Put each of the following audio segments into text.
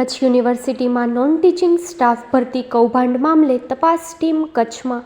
કચ્છ યુનિવર્સિટીમાં non teaching staff ભરતી કૌભાંડ મામલે તપાસ ટીમ કચ્છમાં.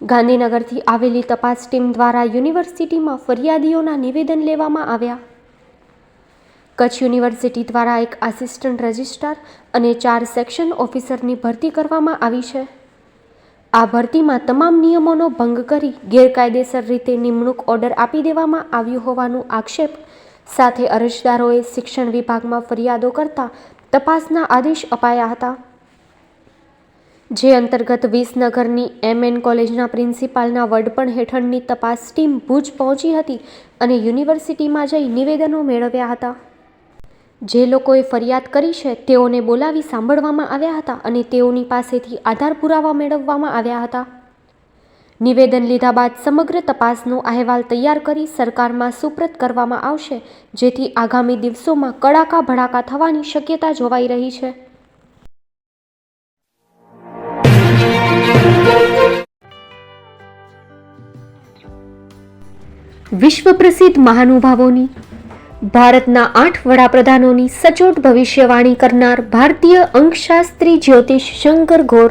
ગાંધીનગરથી આવેલી તપાસ ટીમ દ્વારા યુનિવર્સિટીમાં ફરિયાદીઓના નિવેદન લેવામાં આવ્યા. કચ્છ યુનિવર્સિટી દ્વારા એક આસિસ્ટન્ટ રજિસ્ટ્રાર અને ચાર સેક્શન ઓફિસરની ભરતી કરવામાં આવી છે. આ ભરતીમાં તમામ નિયમોનો ભંગ કરી ગેરકાયદેસર રીતે નિમણૂક ઓર્ડર આપી દેવામાં આવ્યું હોવાનું આક્ષેપ સાથે અરજદારોએ શિક્ષણ વિભાગમાં ફરિયાદો કરતા તપાસના આદેશ અપાયા હતા. જે અંતર્ગત વિસનગરની એમએન કોલેજના પ્રિન્સિપાલના વડપણ હેઠળની તપાસ ટીમ ભુજ પહોંચી હતી અને યુનિવર્સિટીમાં જઈ નિવેદનો મેળવ્યા હતા. જે લોકોએ ફરિયાદ કરી છે તેઓને બોલાવી સાંભળવામાં આવ્યા હતા અને તેઓની પાસેથી આધાર પુરાવા મેળવવામાં આવ્યા હતા. નિવેદન લીધા બાદ સમગ્ર તપાસનો અહેવાલ તૈયાર કરી સરકારમાં સુપ્રત કરવામાં આવશે, જેથી આગામી દિવસોમાં કડાકા ભડાકા થવાની શક્યતા જોવાઈ રહી છે. વિશ્વ પ્રસિદ્ધ મહાનુભાવોની, ભારતના આઠ વડાપ્રધાનોની સચોટ ભવિષ્યવાણી કરનાર ભારતીય અંકશાસ્ત્રી જ્યોતિષ શંકર ઘોર